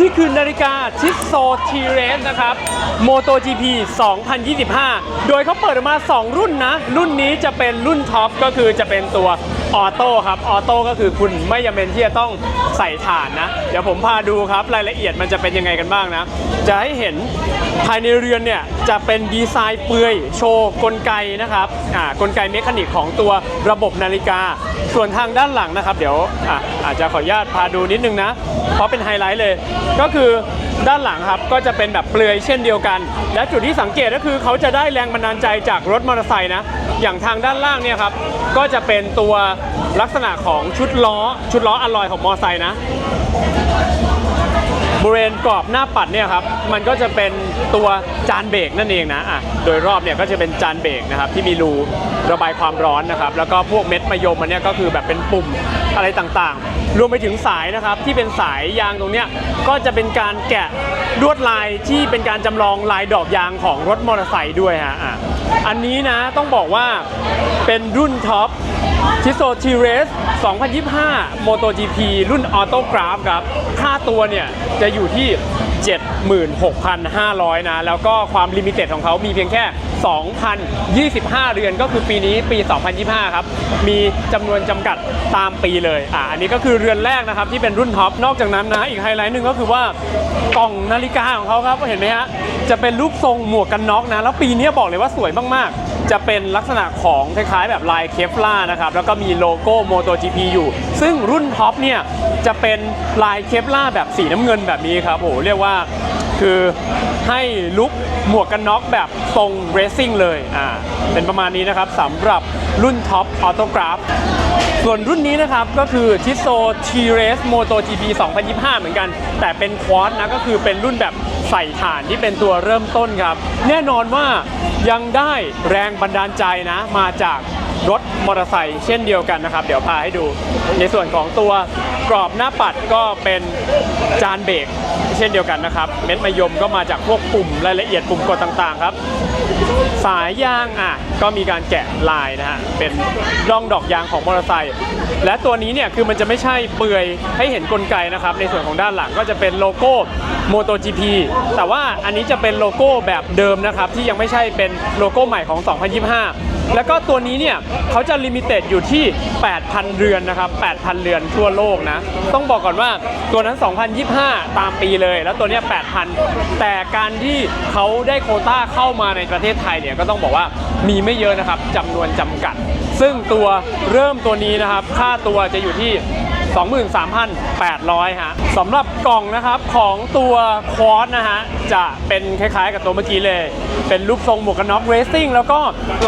นี่คือนาฬิกาทิสโซทีเรสนะครับ MotoGP 2025 โดยเขาเปิดออกมา 2 รุ่นนะ รุ่นนี้จะเป็นรุ่นท็อปก็คือจะเป็นตัวออโต้ครับ ออโต้ก็คือคุณไม่จำเป็นที่จะต้องใส่ถ่านนะ เดี๋ยวผมพาดูครับ รายละเอียดมันจะเป็นยังไงกันบ้างนะ จะให้เห็นภายในเรือนเนี่ย จะเป็นดีไซน์เปลือยโชว์กลไกนะครับ อ่ากลไกเมคานิกของตัวระบบนาฬิกา ส่วนทางด้านหลังนะครับ เดี๋ยวอะอาจจะขออนุญาตพาดูนิดนึงนะ เพราะเป็นไฮไลท์เลย ก็คือด้านหลังครับก็จะเป็นแบบเปลือยเช่นเดียวกัน และจุดที่สังเกตก็คือเขาจะได้แรงบันดาลใจจากรถมอเตอร์ไซค์นะ อย่างทางด้านล่างเนี่ยครับก็จะเป็นตัวลักษณะของชุดล้อชุดล้ออะลอยของมอเตอร์ไซค์นะ บริเวณกรอบหน้าปัดเนี่ยครับมันก็จะเป็นตัวจานเบรกนั่นเองนะอะโดยรอบเนี่ยก็จะเป็นจานเบรกนะครับที่มีรูระบายความร้อนนะครับแล้วก็พวกเม็ดมะยมมันเนี่ยก็คือแบบเป็นปุ่มอะไรต่างๆ รวมไปถึงสายนะครับที่เป็นสายยางตรงเนี้ยก็จะเป็นการแกะลวดลายที่เป็นการจำลองลายดอกยางของรถมอเตอร์ไซค์ด้วยฮะอะอันนี้นะต้องบอกว่าเป็นรุ่นท็อป ทิโซทีเรส2025 MotoGP รุ่นออโตกราฟครับ ค่าตัวเนี่ยจะอยู่ที่ 76,500 นะ แล้วก็ความลิมิเต็ดของเขามีเพียงแค่ 2,025 เรือนก็คือปีนี้ปี 2025 ครับ มีจำนวนจำกัดตามปีเลย อ่าอันนี้ก็คือเรือนแรกนะครับ ที่เป็นรุ่นท็อป นอกจากนั้นนะ อีกไฮไลท์หนึ่งก็คือว่ากล่องนาฬิกาของเขาครับเห็นไหมฮะ จะเป็นรูปทรงหมวกกันน็อกนะ แล้วปีนี้บอกเลยว่าสวยมากๆ จะเป็นลักษณะของคล้ายๆ แบบลายเคฟล่านะครับ แล้วก็มีโลโก้ MotoGP อยู่ ซึ่งรุ่นท็อปเนี่ย จะเป็นลายเคฟล่าแบบสีน้ำเงินแบบนี้ครับโอ้โหเรียกว่าคือให้ลุคหมวกกันน็อกแบบทรงเรซซิ่งเลยอ่าเป็นประมาณนี้นะครับสำหรับรุ่นท็อปออโตกราฟ ส่วนรุ่นนี้นะครับก็คือทิโซ T-Race MotoGP 2025 เหมือนกัน แต่เป็นควอดนะก็คือเป็นรุ่นแบบใส่ถ่านที่เป็นตัวเริ่มต้นครับ แน่นอนว่ายังได้แรงบันดาลใจนะ มาจากรถมอเตอร์ไซค์เช่นเดียวกันนะครับ เดี๋ยวพาให้ดู ในส่วนของตัวกรอบหน้าปัดก็เป็นจานเบรก เช่นเดียวกันนะครับ เม็ดมะยมก็มาจากพวกปุ่มรายละเอียดปุ่มกดต่างๆครับ สายยางอะก็มีการแกะลายนะฮะเป็นร่องดอกยางของมอเตอร์ไซค์และตัวนี้เนี่ยคือมันจะไม่ใช่เปลือยให้เห็นกลไกนะครับ ในส่วนของด้านหลังก็จะเป็นโลโก้ MotoGP แต่ว่าอันนี้จะเป็นโลโก้แบบเดิมนะครับที่ยังไม่ใช่เป็นโลโก้ใหม่ของ 2025 แล้วก็ตัวนี้เนี่ยเขาจะลิมิเต็ดอยู่ที่ 8,000 เรือนนะครับ 8,000 เรือนทั่วโลกนะ ต้องบอกก่อนว่าตัวนั้น 2025 ตามปีเลย แล้วตัวเนี้ย8,000 แต่การที่เขาได้โคต้าเข้ามาในประเทศไทยเนี่ยก็ต้องบอกว่ามีไม่เยอะนะครับจำนวนจำกัด ซึ่งตัวเริ่มตัวนี้นะครับ ค่าตัวจะอยู่ที่ 23,800 ฮะสำหรับกล่องนะครับของตัวควอสนะฮะ จะเป็นคล้ายๆ กับตัวเมื่อกี้เลย เป็นรูปทรงหมวกกันน็อกเรซิ่งแล้วก็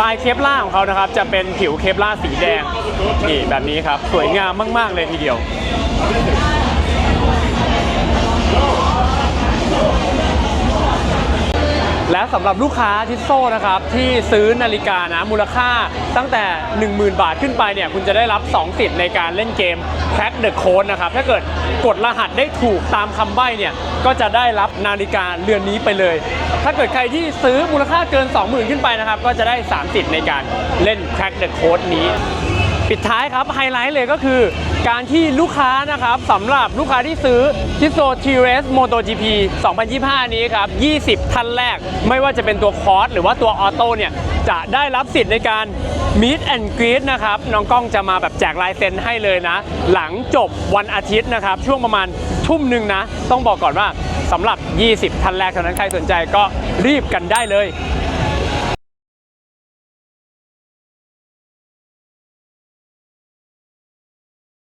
ลายเคปล่าของเขานะครับ จะเป็นผิวเคปล่าสีแดง นี่แบบนี้ครับ สวยงามมาก ๆ เลยทีเดียว สำหรับลูกค้าทิสโซนะครับที่ซื้อนาฬิกานะมูลค่าตั้งแต่ 10,000 บาทขึ้นไปเนี่ยคุณจะได้รับ 2 สิทธิ์ในการเล่นเกม Crack the Code นะครับถ้าเกิดกดรหัสได้ถูกตามคำใบ้เนี่ยก็จะได้รับนาฬิกาเรือนนี้ไปเลย ถ้าเกิดใครที่ซื้อมูลค่าเกิน 20,000 ขึ้นไปนะครับก็จะได้ 3 สิทธิ์ในการเล่น Crack the Code นี้ ปิดท้ายครับไฮไลท์เลยก็คือการที่ลูกค้านะครับสำหรับลูกค้าที่ซื้อทิโซทีเรสโมโต GP 2025 นี้ครับ 20 ท่านแรก ไม่ว่าจะเป็นตัวคอร์สหรือว่าตัวออโต้เนี่ย จะได้รับสิทธิ์ในการ Meet and Greet นะครับ น้องกล้องจะมาแบบแจกลายเซ็นให้เลยนะ หลังจบวันอาทิตย์นะครับ ช่วงประมาณทุ่มหนึ่งนะ ต้องบอกก่อนว่าสำหรับ 20 ท่านแรกเท่านั้นใครสนใจก็รีบกันได้เลย